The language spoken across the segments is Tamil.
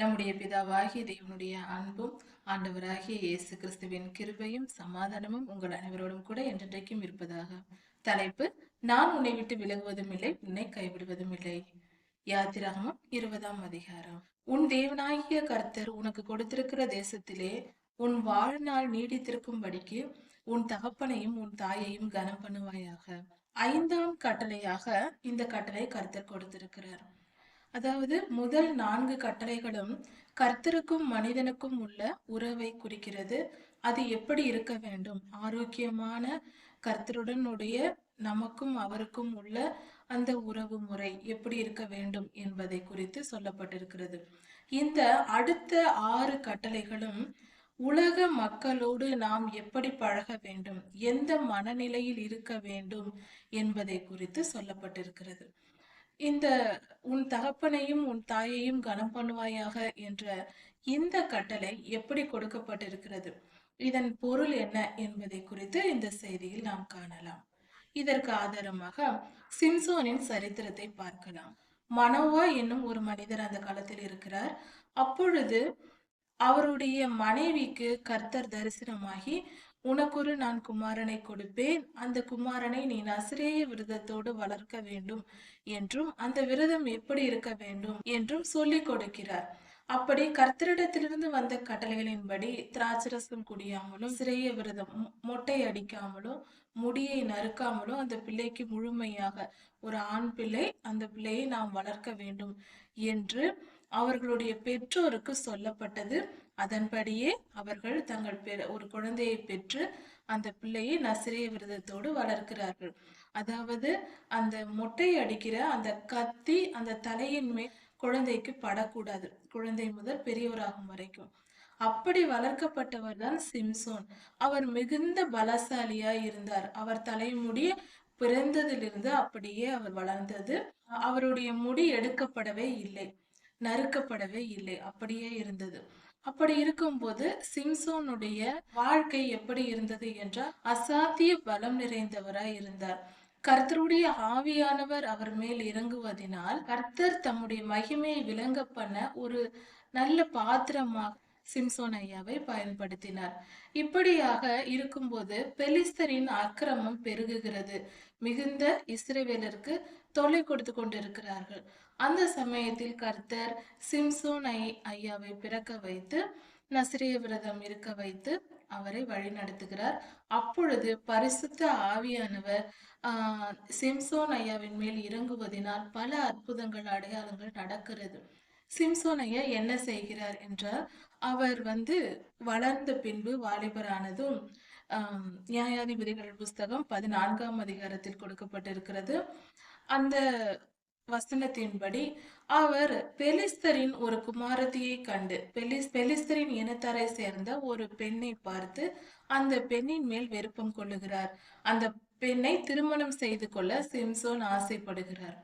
நம்முடைய பிதாவாகிய தேவனுடைய அன்பும் ஆண்டவராகிய இயேசு கிறிஸ்துவின் கிருபையும் சமாதானமும் உங்கள் அனைவரோடும் கூட என்றென்றைக்கும் இருப்பதாக. தலைப்பு நான் உன்னை விட்டு விலகுவதும் இல்லை உன்னை கைவிடுவதும் இல்லை. யாத்திராகமம் இருபதாம் அதிகாரம். உன் தேவனாகிய கர்த்தர் உனக்கு கொடுத்திருக்கிற தேசத்திலே உன் வாழ்நாள் நீடித்திருக்கும்படிக்கு உன் தகப்பனையும் உன் தாயையும் கனம் பண்ணுவாயாக ஐந்தாம் கட்டளையாக இந்த கட்டளை கர்த்தர் கொடுத்திருக்கிறார். அதாவது முதல் நான்கு கட்டளைகளும் கர்த்தருக்கும் மனிதனுக்கும் உள்ள உறவை குறிக்கிறது. அது எப்படி இருக்க வேண்டும்? ஆரோக்கியமான கர்த்தருடனுடைய நமக்கும் அவருக்கும் உள்ள அந்த உறவு முறை எப்படி இருக்க வேண்டும் என்பதை குறித்து சொல்லப்பட்டிருக்கிறது. இந்த அடுத்த ஆறு கட்டளைகளும் உலக மக்களோடு நாம் எப்படி பழக வேண்டும்? எந்த மனநிலையில் இருக்க வேண்டும் என்பதை குறித்து சொல்லப்பட்டிருக்கிறது. இந்த உன் தகப்பனையும் உன் தாயையும் கனம் பண்ணுவாயாக என்ற இந்த கட்டளை எப்படி கொடுக்கப்பட்டிருக்கிறது? இதன் பொருள் என்ன என்பதை குறித்து இந்த செய்தியில் நாம் காணலாம். இதற்கு ஆதாரமாக சிம்சோனின் சரித்திரத்தை பார்க்கலாம். மனோவா என்னும் ஒரு மனிதர் அந்த காலத்தில் இருக்கிறார். அப்பொழுது அவருடைய மனைவிக்கு கர்த்தர் தரிசனமாகி உனக்கொரு நான் குமாரனை கொடுப்பேன். அந்த குமாரனை நீ நசிரேய விரதத்தோடு வளர்க்க வேண்டும் என்றும் அந்த விரதம் எப்படி இருக்க வேண்டும் என்றும் சொல்லிக் கொடுக்கிறார். அப்படி கர்த்தரிடத்திலிருந்து வந்த கட்டளைகளின்படி திராட்சரசம் குடியாமலும் சிறைய விரதம் மொட்டை அடிக்காமலும் முடியை நறுக்காமலும் அந்த பிள்ளைக்கு முழுமையாக ஒரு ஆண் பிள்ளை அந்த பிள்ளையை நாம் வளர்க்க வேண்டும் என்று அவர்களுடைய பெற்றோருக்கு சொல்லப்பட்டது. அதன்படியே அவர்கள் தங்கள் பெ ஒரு குழந்தையை பெற்று அந்த பிள்ளையை நசிரிய விரதத்தோடு வளர்க்கிறார்கள். அதாவது அந்த மொட்டை அடிக்கிற அந்த கத்தி அந்த தலையின் மேல் குழந்தைக்கு படக்கூடாது. குழந்தை முதல் பெரியவராகும் வரைக்கும். அப்படி வளர்க்கப்பட்டவர் தான் சிம்சோன். அவர் மிகுந்த பலசாலியா இருந்தார். அவர் தலைமுடி பிறந்ததிலிருந்து அப்படியே அவர் வளர்ந்தது. அவருடைய முடி எடுக்கப்படவே இல்லை நறுக்கப்படவே இல்லை அப்படியே இருந்தது. அப்படி இருக்கும்போது சிம்சோனுடைய வாழ்க்கை எப்படி இருந்தது என்றால் அசாத்திய பலம் நிறைந்தவராய் இருந்தார். கர்த்தருடைய ஆவியானவர் அவர் மேல் இறங்குவதினால் கர்த்தர் தம்முடைய மகிமையை விளங்க பண்ண ஒரு நல்ல பாத்திரமாக சிம்சோன் ஐயாவை பயன்படுத்தினார். இப்படியாக இருக்கும்போது பெலிஸ்தரின் அக்கிரமம் பெருகுகிறது. மிகுந்த இஸ்ரேவேலருக்கு தொல்லை கொடுத்து கொண்டிருக்கிறார்கள். அந்த சமயத்தில் கர்த்தர் சிம்சோன் ஐயாவை பிறக்க வைத்து நசிரிய விரதம் இருக்க வைத்து அவரை வழி நடத்துகிறார் அப்பொழுது பரிசுத்த ஆவியானவர் ஆஹ் சிம்சோன் ஐயாவின் மேல் இறங்குவதினால் பல அற்புதங்கள் அடையாளங்கள் நடக்கிறது. சிம்சோன் ஐயா என்ன செய்கிறார் என்றால் அவர் வந்து வளர்ந்த பின்பு வாலிபரானதும் நியாயாதிபதிகள் புஸ்தகம் பதினான்காம் அதிகாரத்தில் கொடுக்கப்பட்டிருக்கிறது. அந்த வசனத்தின்படி அவர் பெலிஸ்தரின் ஒரு குமாரத்தியை கண்டு. பெலிஸ் பெலிஸ்தரின் இனத்தாரை சேர்ந்த ஒரு பெண்ணை பார்த்து அந்த பெண்ணின் மேல் விருப்பம் கொள்ளுகிறார். அந்த பெண்ணை திருமணம் செய்து கொள்ள சிம்சோன் ஆசைப்படுகிறார்.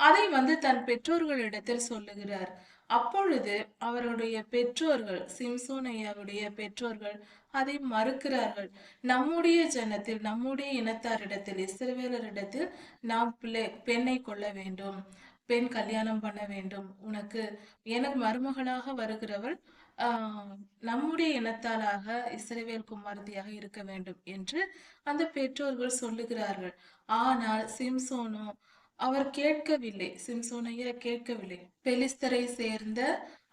அதை வந்து தன் பெற்றோர்களிடத்தில் சொல்லுகிறார். அப்பொழுது அவருடைய பெற்றோர்கள் சிம்சோனையாவுடைய பெற்றோர்கள் அதை மறுக்கிறார்கள். நம்முடைய ஜனத்தில் நம்முடைய இனத்தாரிடத்தில் இஸ்ரவேலரிடத்தில் நாம் பிள்ளை பெண்ணை கொள்ள வேண்டும். பெண் கல்யாணம் பண்ண வேண்டும். உனக்கு எனக்கு மருமகளாக வருகிறவள் நம்முடைய இனத்தாளாக இஸ்ரவேல் குமாரதியாக இருக்க வேண்டும் என்று அந்த பெற்றோர்கள் சொல்லுகிறார்கள். ஆனால் சிம்சோனோ அவர் கேட்கவில்லை. சிம்சோனையா கேட்கவில்லை. பெலிஸ்தரை சேர்ந்த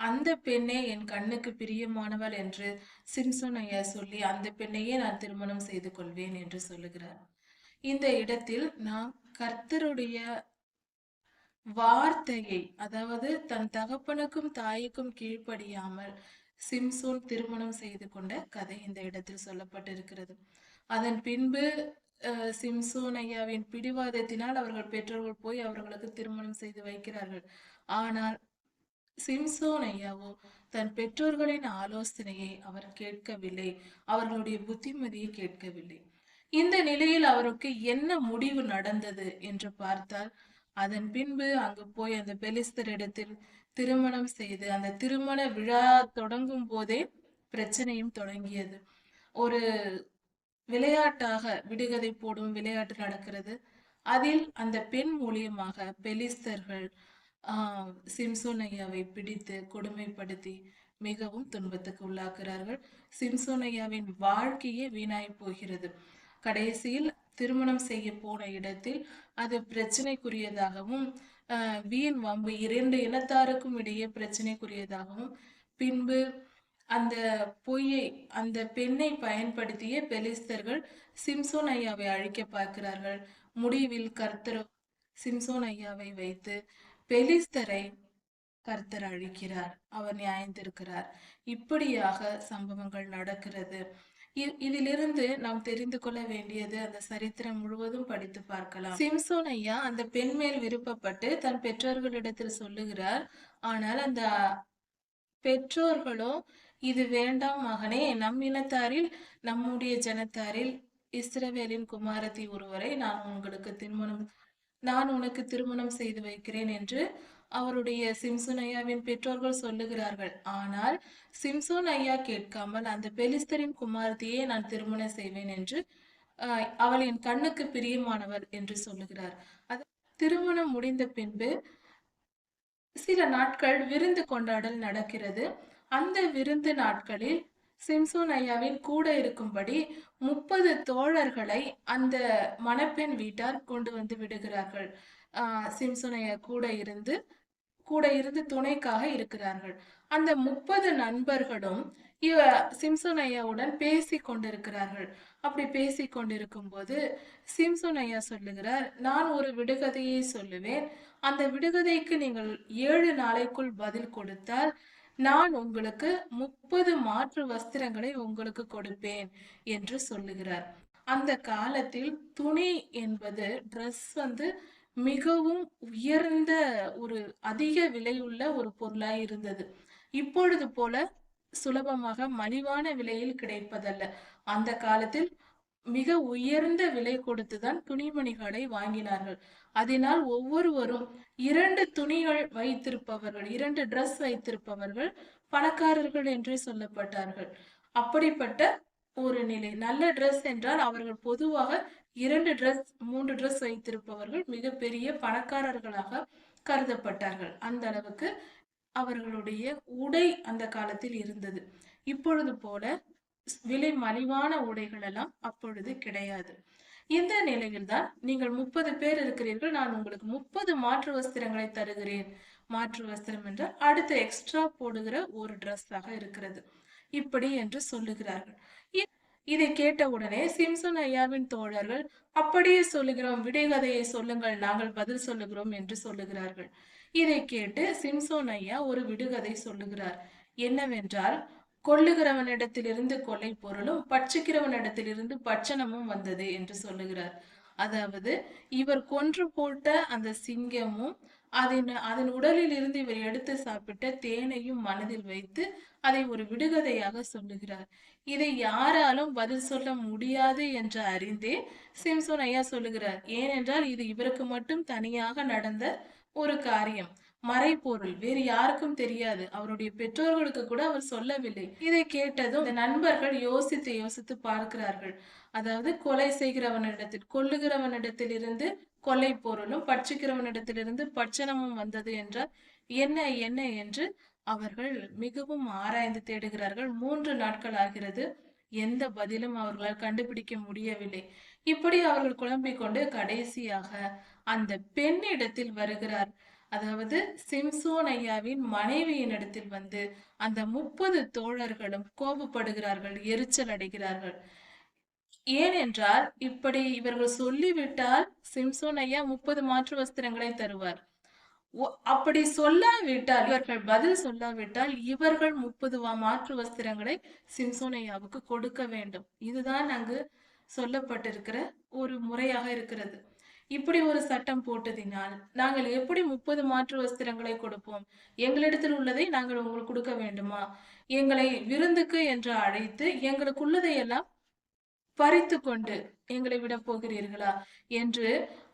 அந்த பெண்ணே என் கண்ணுக்கு பிரியமானவள் என்று சிம்சோனையா சொல்லி அந்த பெண்ணையே நான் திருமணம் செய்து கொள்வேன் என்று சொல்லுகிறார். இந்த இடத்தில் நாம் கர்த்தருடைய வார்த்தையை அதாவது தன் தகப்பனுக்கும் தாய்க்கும் கீழ்ப்படியாமல் சிம்சோன் திருமணம் செய்து கொண்ட கதை இந்த இடத்தில் சொல்லப்பட்டிருக்கிறது. அதன் பின்பு சிம்சோன் ஐயாவின் பிடிவாதத்தினால் அவர்கள் பெற்றோர்கள் போய் அவர்களுக்கு திருமணம் செய்து வைக்கிறார்கள். ஆனால் சிம்சோன் ஐயாவோ தன் பெற்றோர்களின் ஆலோசனையை அவர் கேட்கவில்லை. அவர்களுடைய புத்திமதியை கேட்கவில்லை. இந்த நிலையில் அவருக்கு என்ன முடிவு நடந்தது என்று பார்த்தால் அதன் பின்பு அங்கு போய் அந்த பெலிஸ்தரிடத்தில் திருமணம் செய்து அந்த திருமண விழா தொடங்கும் போதே பிரச்சனையும் தொடங்கியது. ஒரு விளையாட்டாக விடுகதை போடும் விளையாட்டு நடக்கிறது. அதில் அந்த பெண் மூலியமாக பெலிஸ்தர்கள் சிம்சோன் ஐயாவை பிடித்து கொடுமைப்படுத்தி மிகவும் துன்பத்துக்கு உள்ளாக்குறார்கள். சிம்சோன் ஐயாவின் வாழ்க்கையே வீணாய் போகிறது. கடைசியில் திருமணம் செய்ய போன இடத்தில் அது பிரச்சனைக்குரியதாகவும் வீண் வம்பு இரண்டு இனத்தாருக்கும் இடையே பிரச்சனைக்குரியதாகவும் பின்பு அந்த பொய்யை அந்த பெண்ணை பயன்படுத்திய பெலிஸ்தர்கள் சிம்சோன் ஐயாவை அழிக்க பார்க்கிறார்கள். முடிவில் கர்த்தரோ சிம்சோன் ஐயாவை வைத்து பெலிஸ்தரை கர்த்தர் அழிக்கிறார். அவர் நியாயந்திருக்கிறார் இப்படியாக சம்பவங்கள் நடக்கிறது. இதிலிருந்து நாம் தெரிந்து கொள்ள வேண்டியது அந்த சரித்திரம் முழுவதும் படித்து பார்க்கலாம். சிம்சோன் ஐயா அந்த பெண் மேல் விருப்பப்பட்டு தன் பெற்றோர்களிடத்தில் சொல்லுகிறார் ஆனால் அந்த பெற்றோர்களோ இது வேண்டாம் மகனே நம் இனத்தாரில் நம்முடைய ஜனத்தாரில் இஸ்ரவேலின் குமாரத்தி ஒருவரை நான் உங்களுக்கு திருமணம் நான் உனக்கு திருமணம் செய்து வைக்கிறேன் என்று அவருடைய சிம்சோன் ஐயாவின் பெற்றோர்கள் சொல்லுகிறார்கள். ஆனால் சிம்சோன் ஐயா கேட்காமல் அந்த பெலிஸ்தரின் குமாரத்தியே நான் திருமணம் செய்வேன் என்று அவள் என் கண்ணுக்கு பிரியமானவர் என்று சொல்லுகிறார். அது திருமணம் முடிந்த பின்பு சில நாட்கள் விருந்து கொண்டாடல் நடக்கிறது. அந்த விருந்து நாட்களில் சிம்சோன் ஐயாவின் கூட இருக்கும்படி முப்பது தோழர்களை அந்த மணப்பெண் வீட்டார் கொண்டு வந்து விடுகிறார்கள். சிம்சோன் ஐயா கூட இருந்து கூட இருந்து துணைக்காக இருக்கிறார்கள். அந்த முப்பது நண்பர்களும் இவ சிம்சோன் ஐயாவுடன் பேசி கொண்டிருக்கிறார்கள். அப்படி பேசி கொண்டிருக்கும் போது சிம்சோன் ஐயா சொல்லுகிறார் நான் ஒரு விடுகதையை சொல்லுவேன். அந்த விடுகதைக்கு நீங்கள் ஏழு நாளைக்குள் பதில் கொடுத்தால் நான் உங்களுக்கு முப்பது மாற்று வஸ்திரங்களை உங்களுக்கு கொடுப்பேன் என்று சொல்லுகிறார். அந்த காலத்தில் துணி என்பது ட்ரெஸ் வந்து மிகவும் உயர்ந்த ஒரு அதிக விலையுள்ள ஒரு பொருளாய் இருந்தது. இப்பொழுது போல சுலபமாக மலிவான விலையில் கிடைப்பதல்ல. அந்த காலத்தில் மிக உயர்ந்த விலை கொடுத்துதான் துணிமணிகளை வாங்கினார்கள். அதனால் ஒவ்வொருவரும் இரண்டு துணிகள் வைத்திருப்பவர்கள் இரண்டு ட்ரெஸ் வைத்திருப்பவர்கள் பணக்காரர்கள் என்றே சொல்லப்பட்டார்கள். அப்படிப்பட்ட ஒரு நிலை. நல்ல ட்ரெஸ் என்றால் அவர்கள் பொதுவாக இரண்டு ட்ரெஸ் மூன்று ட்ரெஸ் வைத்திருப்பவர்கள் மிகப்பெரிய பணக்காரர்களாக கருதப்பட்டார்கள். அந்த அளவுக்கு அவர்களுடைய உடை அந்த காலத்தில் இருந்தது. இப்பொழுது போல விலை மலிவான உடைகள் எல்லாம் அப்பொழுது கிடையாது. இந்த நிலையில்தான் நீங்கள் முப்பது பேர் இருக்கிறீர்கள். நான் உங்களுக்கு முப்பது மாற்று வஸ்திரங்களை தருகிறேன். மாற்று வஸ்திரம் என்றால் அடுத்து எக்ஸ்ட்ரா போடுகிற ஒரு ட்ரெஸ்ஸாக இருக்கிறது. இப்படி என்று சொல்லுகிறார்கள். இதை கேட்ட உடனே சிம்சன் ஐயாவின் தோழர்கள் அப்படியே சொல்லுகிறோம் விடைகதையை சொல்லுங்கள் நாங்கள் பதில் சொல்லுகிறோம் என்று சொல்லுகிறார்கள். இதை கேட்டு சிம்சோன் ஐயா ஒரு விடுகதை சொல்லுகிறார். என்னவென்றால் கொள்ளுகிறவனிடத்திலிருந்து கொலை பொருளும் பட்சிக்கிறவனிடத்திலிருந்து பட்சணமும் வந்தது என்று சொல்லுகிறார். அதாவது இவர் கொன்று போட்ட அந்த சிங்கமும் அதன் அதன் உடலில் இருந்து இவர் எடுத்து சாப்பிட்ட தேனையும் மனதில் வைத்து அதை ஒரு விடுகதையாக சொல்லுகிறார். இதை யாராலும் பதில் சொல்ல முடியாது என்று அறிந்தே சிம்சோன் ஐயா சொல்லுகிறார். ஏனென்றால் இது இவருக்கு மட்டும் தனியாக நடந்த ஒரு காரியம். மறைப்பொருள் வேறு யாருக்கும் தெரியாது. அவருடைய பெற்றோர்களுக்கு கூட அவர் சொல்லவில்லை. இதை கேட்டதும் இந்த நண்பர்கள் யோசித்து யோசித்து பார்க்கிறார்கள். அதாவது கொலை செய்கிறவனிடத்தில் கொல்லுகிறவனிடத்திலிருந்து கொலை பொருளும் பட்சிக்கிறவனிடத்திலிருந்து பட்சணமும் வந்தது என்றால் என்ன என்ன என்று அவர்கள் மிகவும் ஆராய்ந்து தேடுகிறார்கள். மூன்று நாட்கள் ஆகிறது. எந்த பதிலும் அவர்களால் கண்டுபிடிக்க முடியவில்லை. இப்படி அவர்கள் குழம்பிக் கொண்டு கடைசியாக அந்த பெண்ணிடத்தில் வருகிறார். அதாவது சிம்சோன் ஐயாவின் மனைவியினிடத்தில் வந்து அந்த முப்பது தோழர்களும் கோபப்படுகிறார்கள் எரிச்சல் அடைகிறார்கள். ஏனென்றால் இப்படி இவர்கள் சொல்லிவிட்டால் சிம்சோன் ஐயா முப்பது மாற்று வஸ்திரங்களை தருவார். அப்படி சொல்லாவிட்டால் இவர்கள் பதில் சொல்லாவிட்டால் இவர்கள் முப்பது மாற்று வஸ்திரங்களை சிம்சோன் ஐயாவுக்கு கொடுக்க வேண்டும். இதுதான் அங்கு சொல்லப்பட்டிருக்கிற ஒரு முறையாக இருக்கிறது. இப்படி ஒரு சட்டம் போட்டதினால் நாங்கள் எப்படி முப்பது மாற்று வஸ்திரங்களை கொடுப்போம்? எங்களிடத்தில் உள்ளதை நாங்கள் உங்களுக்கு கொடுக்க வேண்டுமா? எங்களை விருந்துக்கு என்று அழைத்து எங்களுக்குள்ளதை எல்லாம் பறித்து கொண்டு எங்களை விட போகிறீர்களா? என்று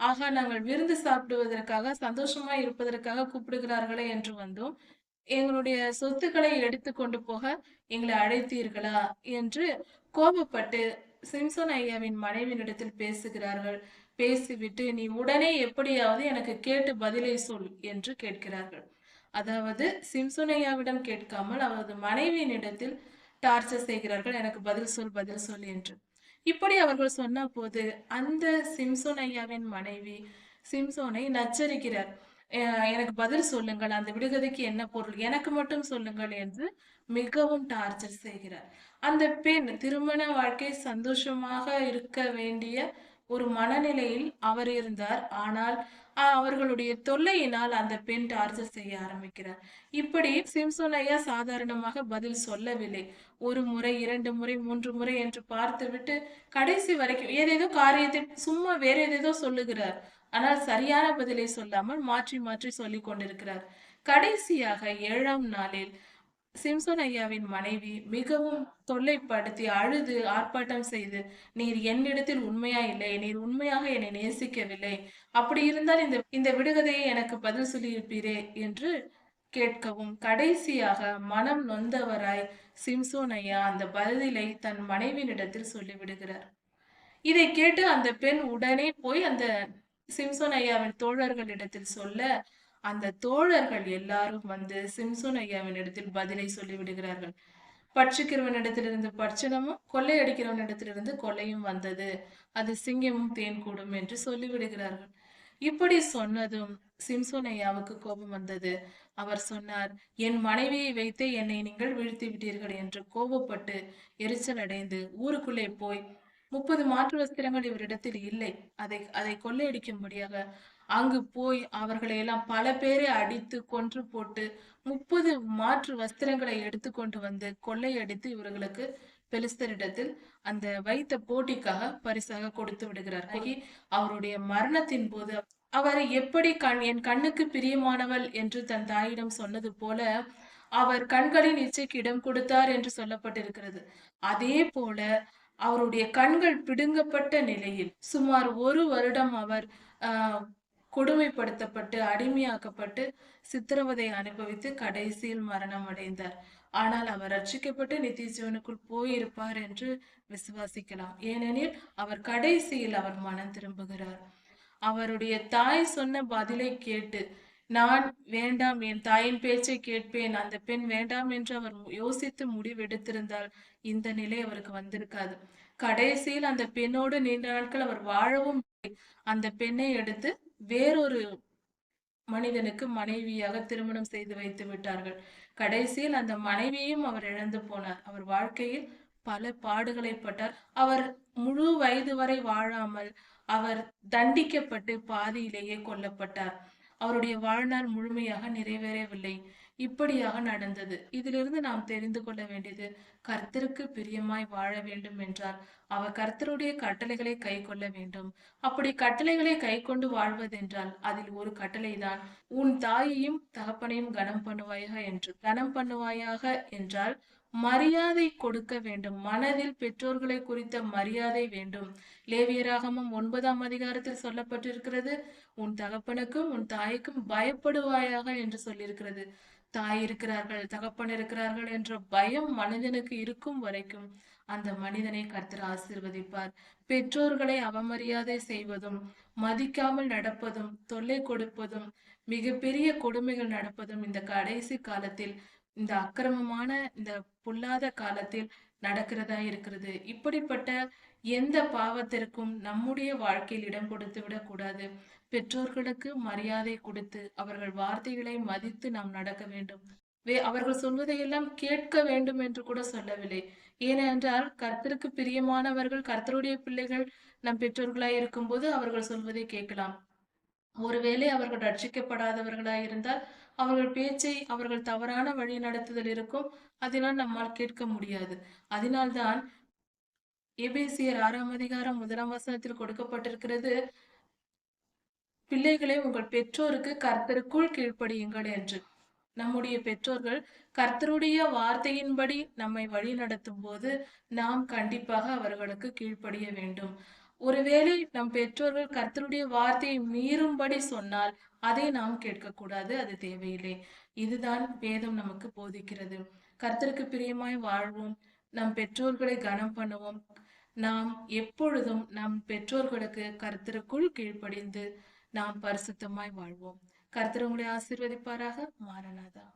ஆகா நாங்கள் விருந்து சாப்பிடுவதற்காக சந்தோஷமா இருப்பதற்காக கூப்பிடுகிறார்களே என்று வந்தோம். எங்களுடைய சொத்துக்களை எடுத்து கொண்டு போக எங்களை அழைத்தீர்களா? என்று கோபப்பட்டு சிம்சோன் ஐயாவின் மனைவியினிடத்தில் பேசுகிறார்கள். பேசிவிட்டு நீ உடனே எப்படியாவது எனக்கு கேட்டு பதிலை சொல் என்று கேட்கிறார்கள். அதாவது சிம்சோனையாவிடம் கேட்காமல் அவரது மனைவியினிடத்தில் டார்ச்சர் செய்கிறார்கள். எனக்கு பதில் சொல் பதில் சொல் என்று. இப்படி அவர்கள் சொன்ன போது அந்த சிம்சோன் ஐயாவின் மனைவி சிம்சோனை நச்சரிக்கிறார். எனக்கு பதில் சொல்லுங்கள். அந்த விடுகதைக்கு என்ன பொருள்? எனக்கு மட்டும் சொல்லுங்கள் என்று மிகவும் டார்ச்சர் செய்கிறார். அந்த பெண் திருமண வாழ்க்கை சந்தோஷமாக இருக்க வேண்டிய ஒரு மனநிலையில் அவர் இருந்தார். ஆனால் அவர்களுடைய தொல்லையினால் அந்த பெண் டார்ச்சர் செய்ய ஆரம்பிக்கிறார். இப்படி சிம்சோன் ஐயா சாதாரணமாக பதில் சொல்லவில்லை. ஒரு முறை இரண்டு முறை மூன்று முறை என்று பார்த்துவிட்டு கடைசி வரைக்கும் ஏதேதோ காரியத்தை சும்மா வேற ஏதேதோ சொல்லுகிறார். ஆனால் சரியான பதிலை சொல்லாமல் மாற்றி மாற்றி சொல்லிக் கொண்டிருக்கிறார். கடைசியாக ஏழாம் நாளில் சிம்சோன் ஐயாவின் மனைவி மிகவும் தொல்லைப்படுத்தி அழுது ஆர்ப்பாட்டம் செய்து நீர் என்னிடத்தில் உண்மையா இல்லை? நீர் உண்மையாக என்னை நேசிக்கவில்லை. அப்படி இருந்தால் இந்த இந்த விடுகதையை எனக்கு பதில் சொல்லியிருப்பீரே என்று கேட்கவும் கடைசியாக மனம் நொந்தவராய் சிம்சோன் ஐயா அந்த பதிலை தன் மனைவியினிடத்தில் சொல்லிவிடுகிறார். இதை கேட்டு அந்த பெண் உடனே போய் அந்த சிம்சோன் ஐயாவின் தோழர்களிடத்தில் சொல்ல அந்த தோழர்கள் எல்லாரும் வந்து சிம்சோன் ஐயாவின் இடத்தில் பதிலை சொல்லிவிடுகிறார்கள். பட்சிக்கிறவனிடத்திலிருந்து பட்சணமும் கொள்ளையடிக்கிறவனிடத்திலிருந்து கொள்ளையும் வந்தது. அது சிங்கமும் தேன் கூடும் என்று சொல்லிவிடுகிறார்கள். இப்படி சொன்னதும் சிம்சோன் ஐயாவுக்கு கோபம் வந்தது. அவர் சொன்னார் என் மனைவியை வைத்தே என்னை நீங்கள் வீழ்த்தி விட்டீர்கள் என்று கோபப்பட்டு எரிச்சல் அடைந்து ஊருக்குள்ளே போய் முப்பது மாற்று வஸ்திரங்கள் இவரிடத்தில் இல்லை. அதை அதை கொள்ளையடிக்கும்படியாக அங்கு போய் அவர்களை எல்லாம் பல பேரை அடித்து கொன்று போட்டு முப்பது மாற்று வஸ்திரங்களை எடுத்துக்கொண்டு வந்து கொள்ளையடித்து இவர்களுக்கு பெலிஸ்தரிடத்தில் அந்த வைத்த போட்டிக்காக பரிசாக கொடுத்து விடுகிறார். அவருடைய மரணத்தின் போது அவர் எப்படி கண் என் கண்ணுக்கு பிரியமானவள் என்று தன் தாயிடம் சொன்னது போல அவர் கண்களின் இச்சைக்கு இடம் கொடுத்தார் என்று சொல்லப்பட்டிருக்கிறது. அதே போல அவருடைய கண்கள் பிடுங்கப்பட்ட நிலையில் சுமார் ஒரு வருடம் அவர் ஆஹ், கொடுமைப்படுத்தப்பட்டு அடிமையாக்கப்பட்டு சித்திரவதை அனுபவித்து கடைசியில் மரணம் அடைந்தார். ஆனால் அவர் ரட்சிக்கப்பட்டு நித்திஜீவனுக்குள் போயிருப்பார் என்று விசுவாசிக்கலாம். ஏனெனில் அவர் கடைசியில் அவர் மனம் திரும்புகிறார். அவருடைய தாய் சொன்ன பதிலை கேட்டு நான் வேண்டாம் என் தாயின் பேச்சை கேட்பேன். அந்த பெண் வேண்டாம் என்று அவர் யோசித்து முடிவெடுத்திருந்தால் இந்த நிலை அவருக்கு வந்திருக்காது. கடைசியில் அந்த பெண்ணோடு நீண்ட நாட்கள் அவர் வாழவும் அந்த பெண்ணை எடுத்து வேறொரு மனிதனுக்கு மனைவியாக திருமணம் செய்து வைத்து விட்டார்கள். கடைசியில் அந்த மனைவியும் அவர் இழந்து போனார். அவர் வாழ்க்கையில் பல பாடுகளை பட்டார். அவர் முழு வயது வரை வாழாமல் அவர் தண்டிக்கப்பட்டு பாதியிலேயே கொல்லப்பட்டார். அவருடைய வாழ்நாள் முழுமையாக நிறைவேறவில்லை. இப்படியாக நடந்தது. இதிலிருந்து நாம் தெரிந்து கொள்ள வேண்டியது கர்த்தருக்கு பிரியமாய் வாழ வேண்டும் என்றால் அவர் கர்த்தருடைய கட்டளைகளை கை கொள்ள வேண்டும். அப்படி கட்டளைகளை கை கொண்டு வாழ்வதென்றால் அதில் ஒரு கட்டளைதான் உன் தாயையும் தகப்பனையும் கனம் பண்ணுவாயாக என்று. கனம் பண்ணுவாயாக என்றால் மரியாதை கொடுக்க வேண்டும். மனதில் பெற்றோர்களை குறித்த மரியாதை வேண்டும். லேவியராகமும் ஒன்பதாம் அதிகாரத்தில் சொல்லப்பட்டிருக்கிறது உன் தகப்பனுக்கும் உன் தாய்க்கும் பயப்படுவாயாக என்று சொல்லியிருக்கிறது. தாய் இருக்கிறார்கள் தகப்பன் இருக்கிறார்கள் என்ற பயம் மனிதனுக்கு இருக்கும் வரைக்கும் அந்த மனிதனை கர்த்தர் ஆசிர்வதிப்பார். பெற்றோர்களை அவமரியாதை செய்வதும் மதிக்காமல் நடப்பதும் தொல்லை கொடுப்பதும் மிகப்பெரிய கொடுமைகள் நடப்பதும் இந்த கடைசி காலத்தில் இந்த அக்கிரமமான இந்த பொல்லாத காலத்தில் நடக்கிறதா இருக்கிறது. இப்படிப்பட்ட எந்த பாவத்திற்கும் நம்முடைய வாழ்க்கையில் இடம் கொடுத்து விடக்கூடாது பெற்றோர்களுக்கு மரியாதை கொடுத்து அவர்கள் வார்த்தைகளை மதித்து நாம் நடக்க வேண்டும். வே அவர்கள் சொல்வதையெல்லாம் கேட்க வேண்டும் என்று கூட சொல்லவில்லை. ஏனென்றால் கர்த்தருக்கு பிரியமானவர்கள் கர்த்தருடைய பிள்ளைகள் நம் பெற்றோர்களாய் இருக்கும்போது அவர்கள் சொல்வதை கேட்கலாம். ஒருவேளை அவர்கள் ரட்சிக்கப்படாதவர்களாய் இருந்தால் அவர்கள் பேச்சை அவர்கள் தவறான வழி நடத்துதல் இருக்கும். அதனால் நம்மால் கேட்க முடியாது. அதனால்தான் எபேசியர் ஆறாம் அதிகாரம் முதலாம் வசனத்தில் கொடுக்கப்பட்டிருக்கிறது பிள்ளைகளே உங்கள் பெற்றோருக்கு கர்த்தருக்குள் கீழ்ப்படியுங்கள் என்று. நம்முடைய பெற்றோர்கள் கர்த்தருடைய வார்த்தையின்படி நம்மை வழி நடத்தும் போது நாம் கண்டிப்பாக அவர்களுக்கு கீழ்ப்படிய வேண்டும். ஒருவேளை நம் பெற்றோர்கள் கர்த்தருடைய வார்த்தையை மீறும்படி சொன்னால் அதை நாம் கேட்கக்கூடாது அது தேவையில்லை. இதுதான் வேதம் நமக்கு போதிக்கிறது. கர்த்தருக்கு பிரியமாய் வாழ்வோம். நம் பெற்றோர்களை கனம் பண்ணுவோம். நாம் எப்பொழுதும் நம் பெற்றோர்களுக்கு கர்த்தருக்குள் கீழ்ப்படிந்து நாம் பரிசுத்தமாய் வாழ்வோம். கர்த்தர் உங்களை ஆசிர்வதிப்பாராக மாறனாதா.